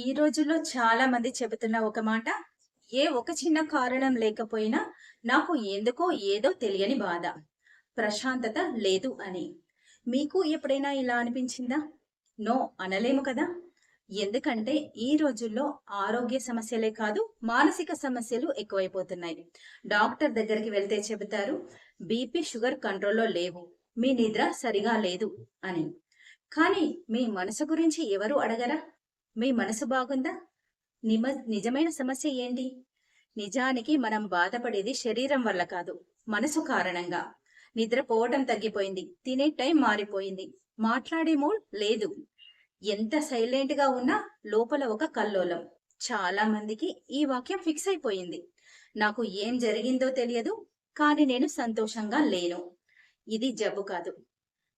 ఈ రోజుల్లో చాలా మంది చెబుతున్న ఒక మాట ఏ ఒక చిన్న కారణం లేకపోయినా నాకు ఎందుకో ఏదో తెలియని బాధ ప్రశాంతత లేదు అని. మీకు ఎప్పుడైనా ఇలా అనిపించిందా? నో అనలేము కదా. ఎందుకంటే ఈ రోజుల్లో ఆరోగ్య సమస్యలే కాదు మానసిక సమస్యలు ఎక్కువైపోతున్నాయి. డాక్టర్ దగ్గరికి వెళ్తే చెబుతారు బీపీ షుగర్ కంట్రోల్లో లేవు మీ నిద్ర సరిగా లేదు అని. కానీ మీ మనసు గురించి ఎవరు అడగరా? మీ మనసు బాగుందా? నిమ నిజమైన సమస్య ఏంటి? నిజానికి మనం బాధపడేది శరీరం వల్ల కాదు మనసు కారణంగా. నిద్రపోవటం తగ్గిపోయింది తినే టైం మారిపోయింది మాట్లాడే మూడ్ లేదు. ఎంత సైలెంట్గా ఉన్నా లోపల ఒక కల్లోలం. చాలా మందికి ఈ వాక్యం ఫిక్స్ అయిపోయింది. నాకు ఏం జరిగిందో తెలియదు కానీ నేను సంతోషంగా లేను. ఇది జబ్బు కాదు.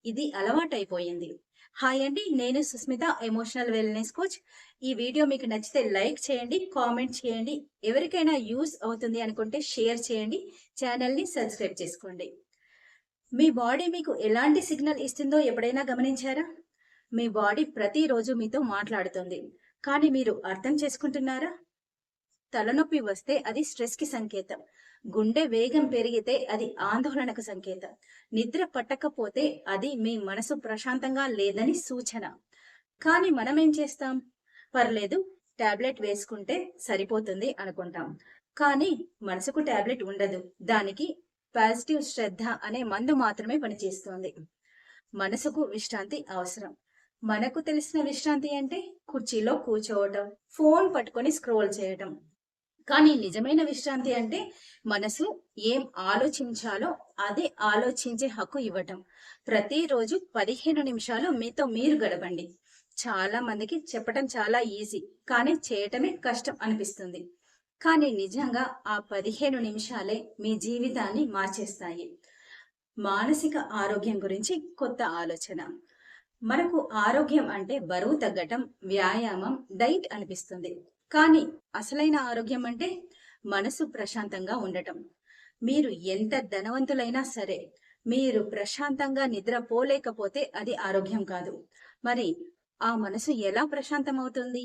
ఇది అలవాటైపోయింది. హాయ్ అండి నేను సుస్మిత ఎమోషనల్ వెల్నెస్ కోచ్ ఈ వీడియో మీకు నచ్చితే లైక్ చేయండి కామెంట్ చేయండి ఎవరికైనా యూస్ అవుతుంది అనుకుంటే షేర్ చేయండి ఛానల్ని సబ్స్క్రైబ్ చేసుకోండి. మీ బాడీ మీకు ఎలాంటి సిగ్నల్ ఇస్తుందో ఎప్పుడైనా గమనించారా? మీ బాడీ ప్రతిరోజు మీతో మాట్లాడుతుంది కానీ మీరు అర్థం చేసుకుంటున్నారా? తలనొప్పి వస్తే అది స్ట్రెస్కి సంకేతం. గుండె వేగం పెరిగితే అది ఆందోళనకు సంకేతం. నిద్ర పట్టకపోతే అది మీ మనసు ప్రశాంతంగా లేదని సూచన. కానీ మనం ఏం చేస్తాం? పర్లేదు టాబ్లెట్ వేసుకుంటే సరిపోతుంది అనుకుంటాం. కానీ మనసుకు టాబ్లెట్ ఉండదు. దానికి పాజిటివ్ శ్రద్ధ అనే మందు మాత్రమే పనిచేస్తుంది. మనసుకు విశ్రాంతి అవసరం. మనకు తెలిసిన విశ్రాంతి అంటే కుర్చీలో కూర్చోవటం ఫోన్ పట్టుకొని స్క్రోల్ చేయటం. కానీ నిజమైన విశ్రాంతి అంటే మనసు ఏం ఆలోచించాలో అదే ఆలోచించే హక్కు ఇవ్వటం. ప్రతిరోజు పదిహేను నిమిషాలు మీతో మీరు గడపండి. చాలా మందికి చెప్పటం చాలా ఈజీ కానీ చేయటమే కష్టం అనిపిస్తుంది. కానీ నిజంగా ఆ పదిహేను నిమిషాలే మీ జీవితాన్ని మార్చేస్తాయి. మానసిక ఆరోగ్యం గురించి కొత్త ఆలోచన. మనకు ఆరోగ్యం అంటే బరువు తగ్గటం వ్యాయామం డైట్ అనిపిస్తుంది. కానీ అసలైన ఆరోగ్యం అంటే మనసు ప్రశాంతంగా ఉండటం. మీరు ఎంత ధనవంతులైనా సరే మీరు ప్రశాంతంగా నిద్రపోలేకపోతే అది ఆరోగ్యం కాదు. మరి ఆ మనసు ఎలా ప్రశాంతం అవుతుంది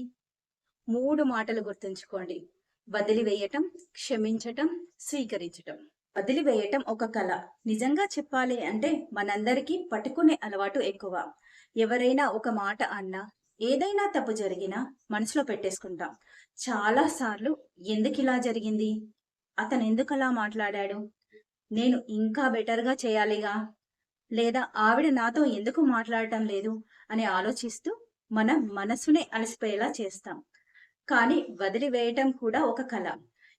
మూడు మాటలు గుర్తుంచుకోండి. వదిలివేయటం క్షమించటం స్వీకరించటం. వదిలివేయటం ఒక కళ. నిజంగా చెప్పాలి అంటే మనందరికీ పట్టుకునే అలవాటు ఎక్కువ. ఎవరైనా ఒక మాట అన్నా ఏదైనా తప్పు జరిగినా మనసులో పెట్టేసుకుంటాం. చాలా సార్లు ఎందుకు ఇలా జరిగింది? అతను ఎందుకు అలా మాట్లాడాడు? నేను ఇంకా బెటర్గా చేయాలిగా? లేదా ఆవిడ నాతో ఎందుకు మాట్లాడటం లేదు? అని ఆలోచిస్తూ మన మనసునే అలసిపోయేలా చేస్తాం. కానీ వదిలివేయటం కూడా ఒక కళ.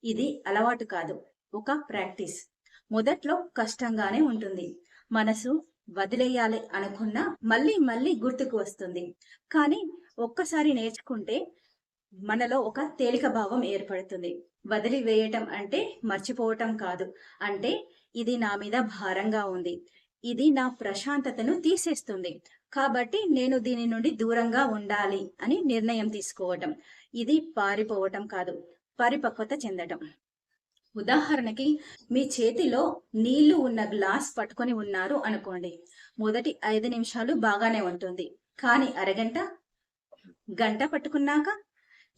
ఇది అలవాటు కాదు. ఒక ప్రాక్టీస్. మొదట్లో కష్టంగానే ఉంటుంది. మనసు వదిలేయాలి అనుకున్నా మళ్ళీ మళ్ళీ గుర్తుకు వస్తుంది. కానీ ఒక్కసారి నేర్చుకుంటే మనలో ఒక తేలిక భావం ఏర్పడుతుంది. వదిలివేయటం అంటే మర్చిపోవటం కాదు. అంటే ఇది నా మీద భారంగా ఉంది. ఇది నా ప్రశాంతతను తీసేస్తుంది. కాబట్టి నేను దీని నుండి దూరంగా ఉండాలి అని నిర్ణయం తీసుకోవటం. ఇది పారిపోవటం కాదు. పరిపక్వత చెందటం. ఉదాహరణకి మీ చేతిలో నీళ్ళు ఉన్న గ్లాస్ పట్టుకొని ఉన్నారు అనుకోండి. మొదటి ఐదు నిమిషాలు బాగానే ఉంటుంది. కానీ అరగంట? గంట పట్టుకున్నాక?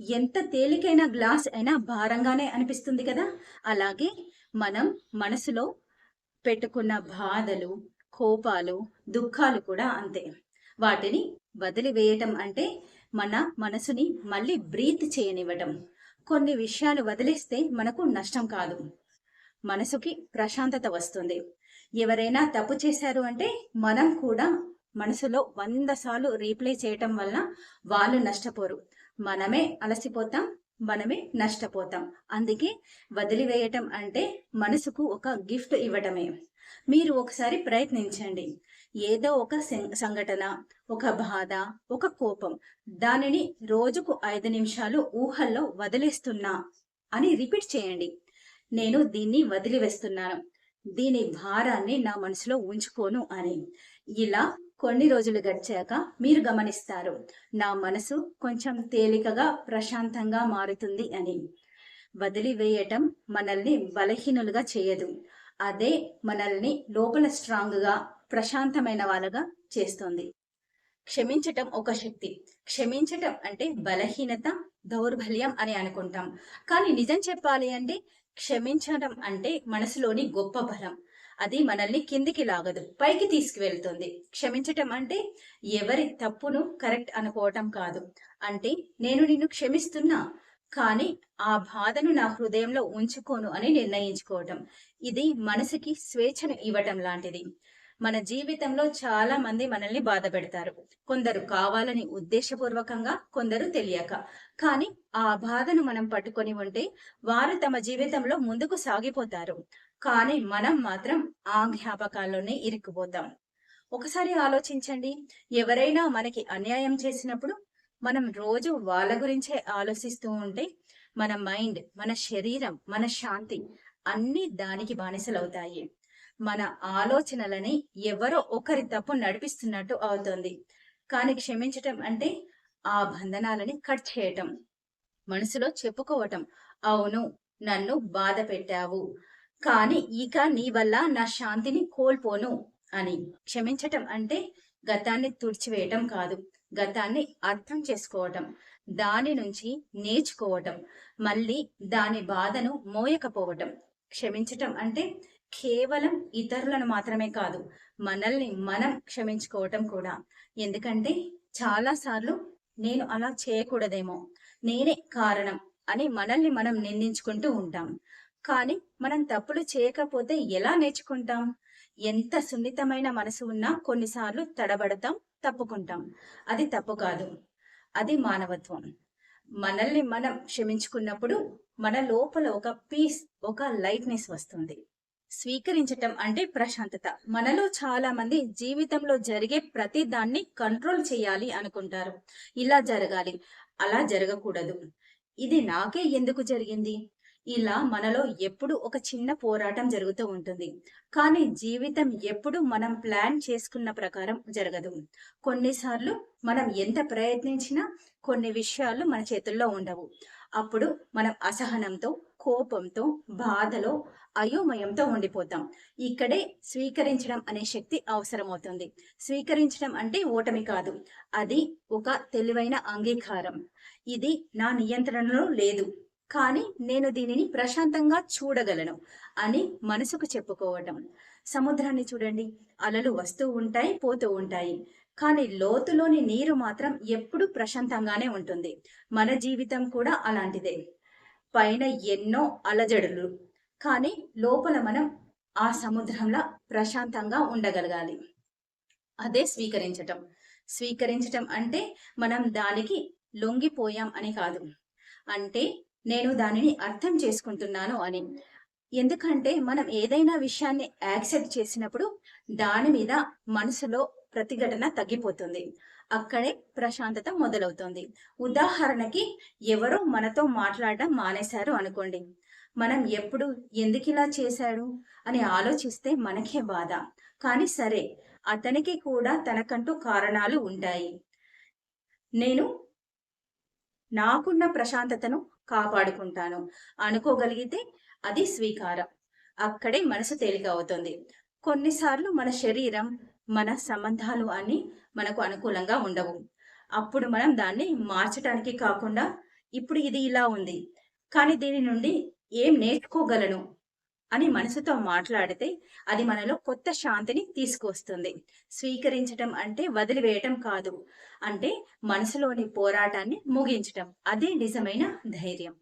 ఎంత తేలికైన గ్లాస్ అయినా భారంగానే అనిపిస్తుంది కదా! అలాగే మనం మనసులో పెట్టుకున్న బాధలు కోపాలు దుఃఖాలు కూడా అంతే. వాటిని వదిలివేయటం అంటే మన మనసుని మళ్ళీ బ్రీత్ చేయనివ్వటం. కొన్ని విషయాలు వదిలేస్తే మనకు నష్టం కాదు. మనసుకి ప్రశాంతత వస్తుంది. ఎవరైనా తప్పు చేశారు అంటే మనం కూడా మనసులో వంద సార్లు రీప్లే చేయటం వల్ల వాళ్ళు నష్టపోరు. మనమే అలసిపోతాం మనమే నష్టపోతాం. అందుకే వదిలివేయటం అంటే మనసుకు ఒక గిఫ్ట్ ఇవ్వటమే. మీరు ఒకసారి ప్రయత్నించండి. ఏదో ఒక సంఘటన ఒక బాధ ఒక కోపం దానిని రోజుకు ఐదు నిమిషాలు ఊహల్లో వదిలేస్తున్నా అని రిపీట్ చేయండి. నేను దీన్ని వదిలివేస్తున్నాను. దీని భారాన్ని నా మనసులో ఉంచుకోను అని. ఇలా కొన్ని రోజులు గడిచాక మీరు గమనిస్తారు. నా మనసు కొంచెం తేలికగా ప్రశాంతంగా మారుతుంది అని. వదిలివేయటం మనల్ని బలహీనులుగా చేయదు. అదే మనల్ని లోపల స్ట్రాంగ్గా ప్రశాంతమైన వాళ్ళగా చేస్తుంది. క్షమించటం ఒక శక్తి. క్షమించటం అంటే బలహీనత దౌర్బల్యం అని అనుకుంటాం. కానీ నిజం చెప్పాలి అంటే క్షమించడం అంటే మనసులోని గొప్ప బలం. అది మనల్ని కిందికి లాగదు పైకి తీసుకువెళ్తుంది. క్షమించటం అంటే ఎవరి తప్పును కరెక్ట్ అనుకోవటం కాదు. అంటే నేను నిన్ను క్షమిస్తున్నా కానీ ఆ బాధను నా హృదయంలో ఉంచుకోను అని నిర్ణయించుకోవటం. ఇది మనసుకి స్వేచ్ఛను ఇవ్వటం లాంటిది. మన జీవితంలో చాలా మంది మనల్ని బాధ పెడతారు. కొందరు కావాలని ఉద్దేశపూర్వకంగా కొందరు తెలియక. కానీ ఆ బాధను మనం పట్టుకొని ఉంటే వారు తమ జీవితంలో ముందుకు సాగిపోతారు. కానీ మనం మాత్రం ఆ జ్ఞాపకాల్లోనే ఇరుక్కుపోతాం. ఒకసారి ఆలోచించండి. ఎవరైనా మనకి అన్యాయం చేసినప్పుడు మనం రోజు వాళ్ళ గురించే ఆలోచిస్తూ ఉంటే మన మైండ్ మన శరీరం మన శాంతి అన్ని దానికి బానిసలవుతాయి. మన ఆలోచనలని ఎవరో ఒకరి తప్పు నడిపిస్తున్నట్టు అవుతుంది. కానీ క్షమించటం అంటే ఆ బంధనాలని కట్ చేయటం. మనసులో చెప్పుకోవటం. అవును నన్ను బాధ పెట్టావు. కానీ ఇక నీ వల్ల నా శాంతిని కోల్పోను అని. క్షమించటం అంటే గతాన్ని తుడిచివేయటం కాదు. గతాన్ని అర్థం చేసుకోవటం దాని నుంచి నేర్చుకోవటం మళ్ళీ దాని బాధను మోయకపోవటం. క్షమించటం అంటే కేవలం ఇతరులను మాత్రమే కాదు మనల్ని మనం క్షమించుకోవటం కూడా. ఎందుకంటే చాలా సార్లు నేను అలా చేయకూడదేమో నేనే కారణం అని మనల్ని మనం నిందించుకుంటూ ఉంటాం. కానీ మనం తప్పులు చేయకపోతే ఎలా నేర్చుకుంటాం? ఎంత సున్నితమైన మనసు ఉన్నా కొన్నిసార్లు తడబడతాం తప్పుకుంటాం. అది తప్పు కాదు. అది మానవత్వం. మనల్ని మనం క్షమించుకున్నప్పుడు మన లోపల ఒక పీస్ ఒక లైట్నెస్ వస్తుంది. స్వీకరించటం అంటే ప్రశాంతత. మనలో చాలా మంది జీవితంలో జరిగే ప్రతి దాన్ని కంట్రోల్ చేయాలి అనుకుంటారు. ఇలా జరగాలి. అలా జరగకూడదు. ఇది నాకే ఎందుకు జరిగింది? ఇలా మనలో ఎప్పుడు ఒక చిన్న పోరాటం జరుగుతూ ఉంటుంది. కానీ జీవితం ఎప్పుడు మనం ప్లాన్ చేసుకున్న ప్రకారం జరగదు. కొన్నిసార్లు మనం ఎంత ప్రయత్నించినా కొన్ని విషయాలు మన చేతుల్లో ఉండవు. అప్పుడు మనం అసహనంతో కోపంతో బాధలో అయోమయంతో ఉండిపోతాం. ఇక్కడే స్వీకరించడం అనే శక్తి అవసరమవుతుంది. స్వీకరించడం అంటే ఓటమి కాదు. అది ఒక తెలివైన అంగీకారం. ఇది నా నియంత్రణలో లేదు. కానీ నేను దీనిని ప్రశాంతంగా చూడగలను అని మనసుకు చెప్పుకోవటం. సముద్రాన్ని చూడండి. అలలు వస్తూ ఉంటాయి పోతూ ఉంటాయి. కానీ లోతులోని నీరు మాత్రం ఎప్పుడు ప్రశాంతంగానే ఉంటుంది. మన జీవితం కూడా అలాంటిదే. పైన ఎన్నో అలజడులు. కానీ లోపల మనం ఆ సముద్రంలో ప్రశాంతంగా ఉండగలగాలి. అదే స్వీకరించటం. స్వీకరించటం అంటే మనం దానికి లొంగిపోయాం అని కాదు. అంటే నేను దానిని అర్థం చేసుకుంటున్నాను అని. ఎందుకంటే మనం ఏదైనా విషయాన్ని యాక్సెప్ట్ చేసినప్పుడు దాని మీద మనసులో ప్రతిఘటన తగ్గిపోతుంది. అక్కడే ప్రశాంతత మొదలవుతుంది. ఉదాహరణకి ఎవరో మనతో మాట్లాడడం మానేశారు అనుకోండి. మనం ఎప్పుడు ఎందుకు ఇలా చేశాడు అని ఆలోచిస్తే మనకే బాధ. కానీ సరే అతనికి కూడా తనకంటూ కారణాలు ఉంటాయి. నేను నాకున్న ప్రశాంతతను కాపాడుకుంటాను. అనుకోగలిగితే అది స్వీకారం. అక్కడే మనసు తేలిక అవుతుంది. కొన్నిసార్లు మన శరీరం మన సంబంధాలు అన్ని మనకు అనుకూలంగా ఉండవు. అప్పుడు మనం దాన్ని మార్చడానికి కాకుండా ఇప్పుడు ఇది ఇలా ఉంది. కానీ దీని నుండి ఏం నేర్చుకోగలను? అని మనసుతో మాట్లాడితే అది మనలో కొత్త శాంతిని తీసుకొస్తుంది స్వీకరించటం అంటే వదిలివేయటం కాదు. అంటే మనసులోని పోరాటాన్ని ముగించటం. అదే నిజమైన ధైర్యం.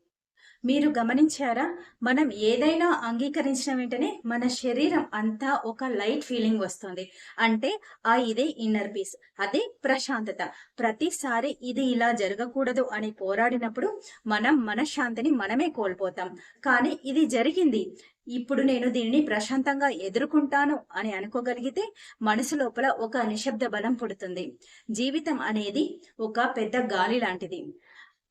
మీరు గమనించారా? మనం ఏదైనా అంగీకరించిన వెంటనే మన శరీరం అంతా ఒక లైట్ ఫీలింగ్ వస్తుంది. అంటే ఆ ఇదే ఇన్నర్ పీస్ అదే ప్రశాంతత. ప్రతిసారి ఇది ఇలా జరగకూడదు అని పోరాడినప్పుడు మనం మనశ్శాంతిని మనమే కోల్పోతాం. కానీ ఇది జరిగింది. ఇప్పుడు నేను దీనిని ప్రశాంతంగా ఎదుర్కొంటాను అని అనుకోగలిగితే మనసు లోపల ఒక నిశ్శబ్ద బలం పుడుతుంది. జీవితం అనేది ఒక పెద్ద గాలి లాంటిది.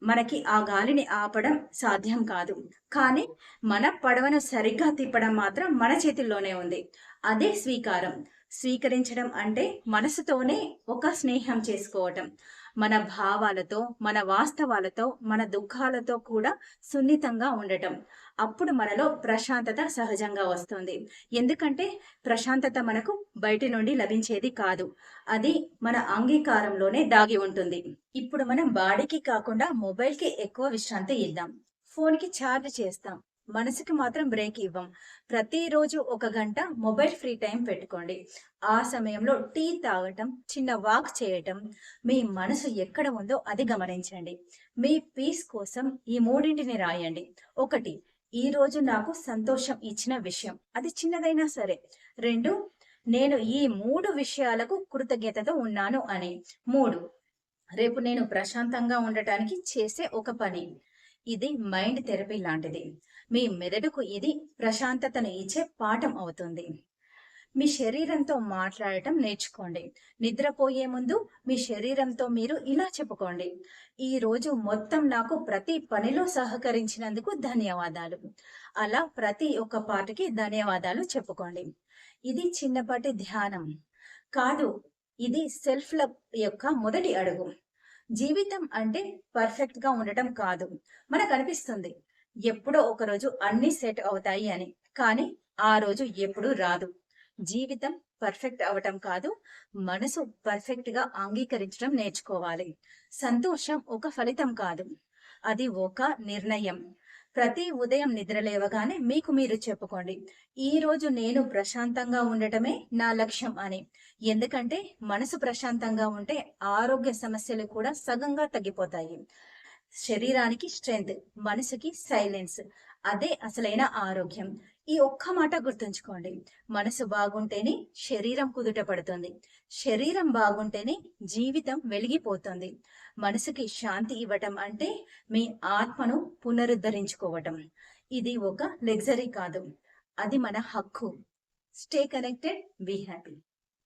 మనకి ఆ గాలిని ఆపడం సాధ్యం కాదు. కానీ మన పడవను సరిగ్గా తిప్పడం మాత్రం మన చేతిలోనే ఉంది. అదే స్వీకారం. స్వీకరించడం అంటే మనసుతోనే ఒక స్నేహం చేసుకోవటం. మన భావాలతో మన వాస్తవాలతో మన దుఃఖాలతో కూడా సున్నితంగా ఉండటం. అప్పుడు మనలో ప్రశాంతత సహజంగా వస్తుంది. ఎందుకంటే ప్రశాంతత మనకు బయటి నుండి లభించేది కాదు. అది మన అంగీకారంలోనే దాగి ఉంటుంది. ఇప్పుడు మనం బాడీకి కాకుండా మొబైల్కి ఎక్కువ విశ్రాంతి ఇద్దాం. ఫోన్కి ఛార్జ్ చేస్తాం. మనసుకి మాత్రం బ్రేక్ ఇవ్వం. ప్రతిరోజు ఒక గంట మొబైల్ ఫ్రీ టైం పెట్టుకోండి. ఆ సమయంలో టీ తాగటం చిన్న వాక్ చేయటం మీ మనసు ఎక్కడ ఉందో అది గమనించండి. మీ పీస్ కోసం ఈ మూడింటిని రాయండి. ఒకటి ఈ రోజు నాకు సంతోషం ఇచ్చిన విషయం. అది చిన్నదైనా సరే. రెండు నేను ఈ మూడు విషయాలకు కృతజ్ఞతతో ఉన్నాను అని. మూడు రేపు నేను ప్రశాంతంగా ఉండటానికి చేసే ఒక పని. ఇది మైండ్ థెరపీ లాంటిది. మీ మెదడుకు ఇది ప్రశాంతతను ఇచ్చే పాఠం అవుతుంది. మీ శరీరంతో మాట్లాడటం నేర్చుకోండి. నిద్రపోయే ముందు మీ శరీరంతో మీరు ఇలా చెప్పుకోండి. ఈ రోజు మొత్తం నాకు ప్రతి పనిలో సహకరించినందుకు ధన్యవాదాలు. అలా ప్రతి ఒక్క పాటకి ధన్యవాదాలు చెప్పుకోండి. ఇది చిన్నపాటి ధ్యానం. కాదు ఇది సెల్ఫ్ లవ్ యొక్క మొదటి అడుగు. జీవితం అంటే పర్ఫెక్ట్గా ఉండటం కాదు. మనకు అనిపిస్తుంది ఎప్పుడో ఒకరోజు అన్ని సెట్ అవుతాయి అని. కానీ ఆ రోజు ఎప్పుడు రాదు. జీవితం పర్ఫెక్ట్ అవటం కాదు మనసు పర్ఫెక్ట్గా అంగీకరించడం నేర్చుకోవాలి. సంతోషం ఒక ఫలితం కాదు. అది ఒక నిర్ణయం. ప్రతి ఉదయం నిద్రలేవగానే మీకు మీరు చెప్పుకోండి ఈ రోజు నేను ప్రశాంతంగా ఉండటమే నా లక్ష్యం అని. ఎందుకంటే మనసు ప్రశాంతంగా ఉంటే ఆరోగ్య సమస్యలు కూడా సగంగా తగ్గిపోతాయి. శరీరానికి స్ట్రెంగ్త్ మనసుకి సైలెన్స్ అదే అసలైన ఆరోగ్యం. ఈ ఒక్క మాట గుర్తుంచుకోండి. మనసు బాగుంటేనే శరీరం కుదుట పడుతుంది. శరీరం బాగుంటేనే జీవితం వెలిగిపోతుంది. మనసుకి శాంతి ఇవ్వటం అంటే మీ ఆత్మను పునరుద్ధరించుకోవటం. ఇది ఒక లగ్జరీ కాదు. అది మన హక్కు. Stay connected be happy.